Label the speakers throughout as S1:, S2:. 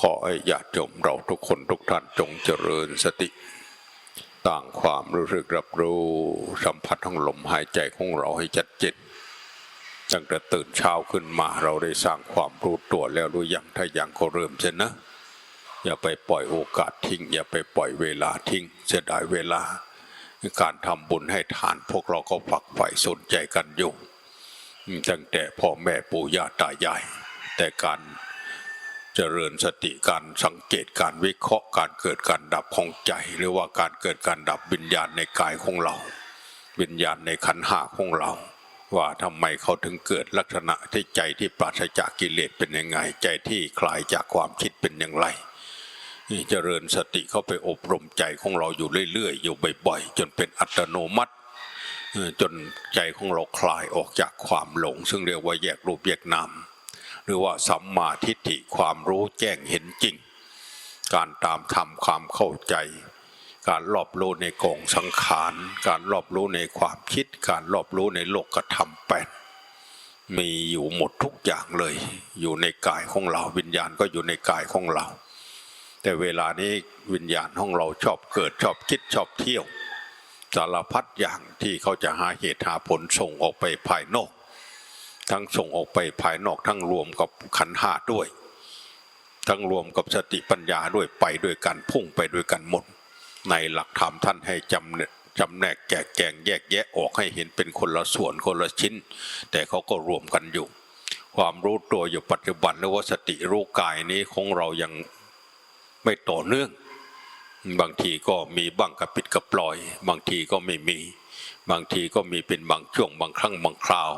S1: ขอให้ญาติโยมเราทุกคนทุกท่านจงเจริญสติ ต่างความรู้สึกรับรู้สัมผัสของลมหายใจของเราให้จัดเจนตั้งแต่ตื่นเช้าขึ้นมาเราได้สร้างความรู้ตัวแล้วหรือยังถ้ายังก็เริ่มเสียนะ อย่าไปปล่อยโอกาสทิ้ง อย่าไปปล่อยเวลาทิ้งเสียดายเวลา การทำบุญให้ทานพวกเราก็ฝักใฝ่สนใจกันอยู่ตั้งแต่พ่อแม่ปู่ย่าตายาย แต่การ จริญสติการสังเกตการวิเคราะห์การเกิดการดับของใจ หรือว่าการเกิดการดับวิญญาณในกายของเรา วิญญาณในขันหาของเรา ว่าทำไมเขาถึงเกิดลักษณะที่ใจที่ปราศจากกิเลสเป็นยังไง ใจที่คลายจากความคิดเป็นอย่างไรนี่เจริญสติเข้าไปอบรมใจของเราอยู่เรื่อยๆ อยู่บ่อยๆ จนเป็นอัตโนมัติ จนใจของเราคลายออกจากความหลง ซึ่งเรียกว่าแยกรูปแยกนาม หรือว่าสัมมาทิฏฐิความรู้แจ้งเห็นจริง การตามทำความเข้าใจ การรอบรู้ในกองสังขาร การรอบรู้ในความคิด การรอบรู้ในโลกธรรมแปดมีอยู่หมดทุกอย่างเลย อยู่ในกายของเราวิญญาณก็อยู่ในกายของเรา แต่เวลานี้วิญญาณของเราชอบเกิดชอบคิดชอบเที่ยวสารพัดอย่างที่เขาจะหาเหตุหาผลส่งออกไปภายนอก ทั้งส่งออกไปภายนอกทั้งรวมกับขันธ์ห้าด้วย ทั้งรวมกับสติปัญญาด้วยไปด้วยกันพุ่งไปด้วยกันหมด ในหลักธรรมท่านให้จำเนี่ยจำแนกแจกแกงแยกแยะออกให้เห็นเป็นคนละส่วนคนละชิ้น แต่เขาก็รวมกันอยู่ ความรู้ตัวอยู่ปัจจุบันหรือว่าสติรู้กายนี้ของเรายังไม่ต่อเนื่อง บางทีก็มีบ้างกระปิดกระปล่อย บางทีก็ไม่มี บางทีก็มีเป็นบางช่วงบางครั้งบางคราว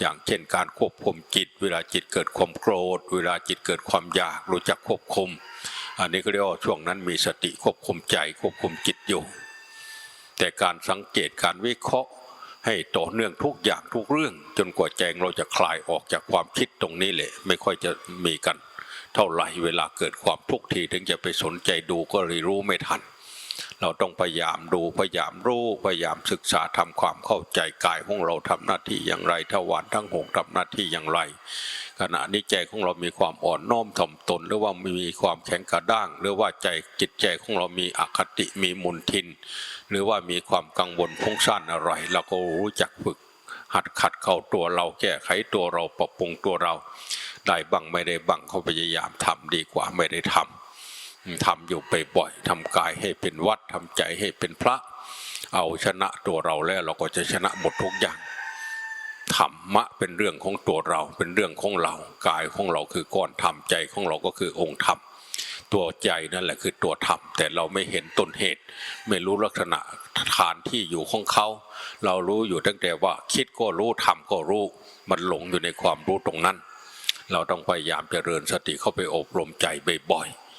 S1: อย่างเช่นการควบคุมจิต เวลาจิตเกิดความโกรธ เวลาจิตเกิดความอยากรู้จักควบคุม อันนี้ก็เรียกว่าช่วงนั้นมีสติควบคุมใจควบคุมจิตอยู่ แต่การสังเกตการวิเคราะห์ ให้ต่อเนื่องทุกอย่างทุกเรื่อง จนกว่าใจเราจะคลายออกจากความคิดตรงนี้แหละไม่ค่อยจะมีกัน เท่าไหร่เวลาเกิดความทุกข์ทีถึงจะไปสนใจดูก็เลยรู้ไม่ทัน เราต้องพยายามดูพยายามรู้พยายามศึกษาทำความเข้าใจกายของเราทำหน้าที่อย่างไรทวารทั้งหกทำหน้าที่อย่างไร ขณะนี้ใจของเรามีความอ่อนน้อมถ่อมตน หรือว่ามีความแข็งกระด้าง หรือว่าใจจิตใจของเรามีอคติมีมุนทิน หรือว่ามีความกังวลพุ่งซ่านอะไรเราก็รู้จักฝึกหัดขัดเข้าตัวเราแก้ไขตัวเราปรับปรุงตัวเรา ได้บ้างไม่ได้บ้างเขาพยายามทำดีกว่าไม่ได้ทำ ทำอยู่ไปบ่อยทำกายให้เป็นวัดทำใจให้เป็นพระ เอาชนะตัวเราแล้วเราก็จะชนะหมดทุกอย่างธรรมะเป็นเรื่องของตัวเราเป็นเรื่องของเรากายของเราคือก้อนธรรมใจของเราก็คือองค์ธรรมตัวใจนั่นแหละคือตัวธรรมแต่เราไม่เห็นต้นเหตุ ไม่รู้ลักษณะฐานที่อยู่ของเขา เรารู้อยู่ตั้งแต่ว่าคิดก็รู้ทำก็รู้ มันหลงอยู่ในความรู้ตรงนั้น เราต้องพยายามเจริญสติเข้าไปอบรมใจบ่อยๆ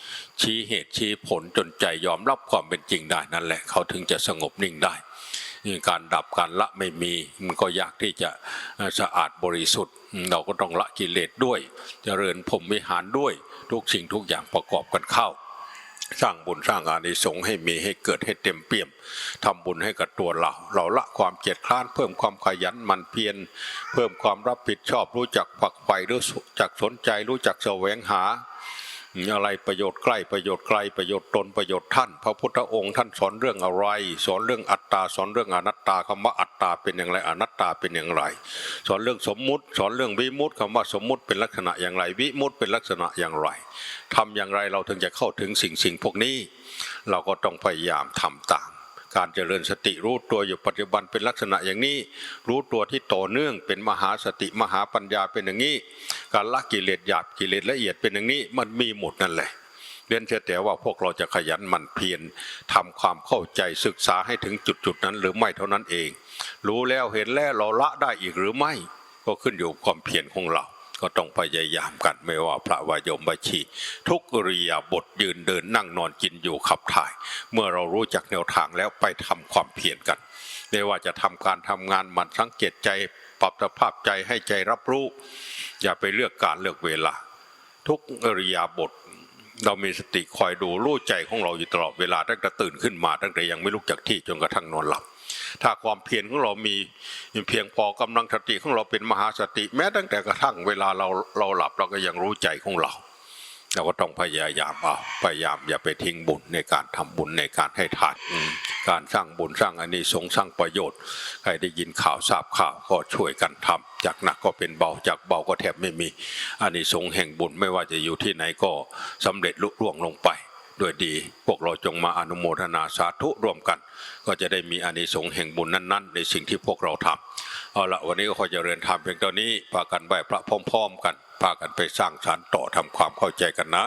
S1: ชี้เหตุชี้ผลจนใจยอมรับความเป็นจริงได้นั่นแหละเขาถึงจะสงบนิ่งได้การดับการละไม่มีมันก็ยากที่จะสะอาดบริสุทธิ์ เราก็ต้องละกิเลสด้วยเจริญพรมวิหารด้วยทุกสิ่งทุกอย่างประกอบกันเข้า สร้างบุญสร้างอานิสงส์ให้มีให้เกิดให้เต็มเปี่ยมทำบุญให้กับตัวเรา เราละความเกียจคร้านเพิ่มความขยันมันเพียรเพิ่มความรับผิดชอบรู้จักฝักใฝ่รู้จักสนใจรู้จักแสวงหา อะไรประโยชน์ใกล้ประโยชน์ไกลประโยชน์ตนประโยชน์ท่าน พระพุทธองค์ท่านสอนเรื่องอะไร สอนเรื่องอัตตาสอนเรื่องอนัตตาคำว่าอัตตาเป็นอย่างไรอนัตตาเป็นอย่างไร สอนเรื่องสมมุติ สอนเรื่องวิมุติคำว่าสมมุติเป็นลักษณะอย่างไร วิมุติเป็นลักษณะอย่างไรทำอย่างไรเราถึงจะเข้าถึงสิ่งสิ่งพวกนี้ เราก็ต้องพยายามทำตาม การเจริญสติรู้ตัวอยู่ปัจจุบันเป็นลักษณะอย่างนี้ รู้ตัวที่ต่อเนื่องเป็นมหาสติมหาปัญญาเป็นอย่างนี้ การละกิเลสหยาบกิเลสละเอียดเป็นอย่างนี้มันมีหมดนั่นแหละเรียนเชื่อแต่ว่าพวกเราจะขยันหมั่นเพียรทำความเข้าใจศึกษาให้ถึงจุดจุดๆนั้น หรือไม่เท่านั้นเอง รู้แล้วเห็นแล้วเราละได้อีกหรือไม่ ก็ขึ้นอยู่ความเพียรของเรา ก็ต้องพยายามกันไม่ว่าพระวายมบัชีทุกอริยบทยืนเดินนั่งนอนกินอยู่ขับถ่าย เมื่อเรารู้จักแนวทางแล้วไปทำความเพียรกันไม่ว่าจะทำการทำงานหมันสังเกตใจปรับสภาพใจให้ใจรับรู้ อย่าไปเลือกการเลือกเวลา ทุกอริยาบทเรามีสติคอยดูรู้ใจของเราอยู่ตลอดเวลาตั้งแต่ตื่นขึ้นมาตั้งแต่ยังไม่ลุกจากที่จนกระทั่งนอนหลับ ถ้าความเพียรของเรามีเพียงพอกำลังสติของเราเป็นมหาสติ แม้ตั้งแต่กระทั่งเวลาเราเราหลับเราก็ยังรู้ใจของเราเราก็ต้องพยายามเอาพยายามอย่าไปทิ้งบุญในการทำบุญในการให้ทานการสร้างบุญสร้างอานิสงส์สร้างประโยชน์ ใครได้ยินข่าวทราบข่าวก็ช่วยกันทำจากหนักก็เป็นเบาจากเบาก็แทบไม่มีอานิสงส์แห่งบุญไม่ว่าจะอยู่ที่ไหนก็สำเร็จลุล่วงลงไป ด้วยดี พวกเราจงมาอนุโมทนาสาธุร่วมกัน ก็จะได้มีอานิสงส์แห่งบุญนั้น ๆ ในสิ่งที่พวกเราทำเอาละวันนี้ก็ขอเจริญธรรมเพียงเท่านี้พากันไหว้พระพร้อม ๆ กันพากันไปสร้างสรรค์ต่อทำความเข้าใจกันนะ